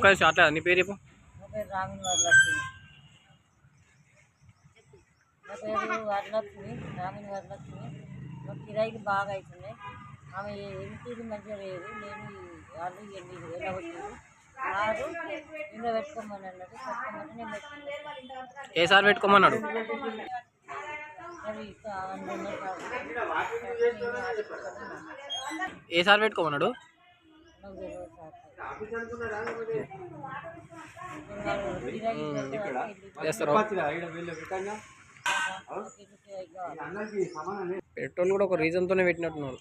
ఒక్క నిమిషం అట్లా నీ పేరు చెప్పు. నా పేరు వరలక్ష్మి. నా పేరు వరలక్ష్మి బాగా అవుతున్నాయి ఆమె మంచిగా లేదు. నేను వాళ్ళు ఆరు ఇంట్లో పెట్టుకోమని నేను పెట్టుకున్నాను. ఏ సార్. ఏ సార్ పెట్టుకోమన్నాడు? పెట్రోల్ కూడా ఒక రీజన్తోనే పెట్టినట్టున్నారు.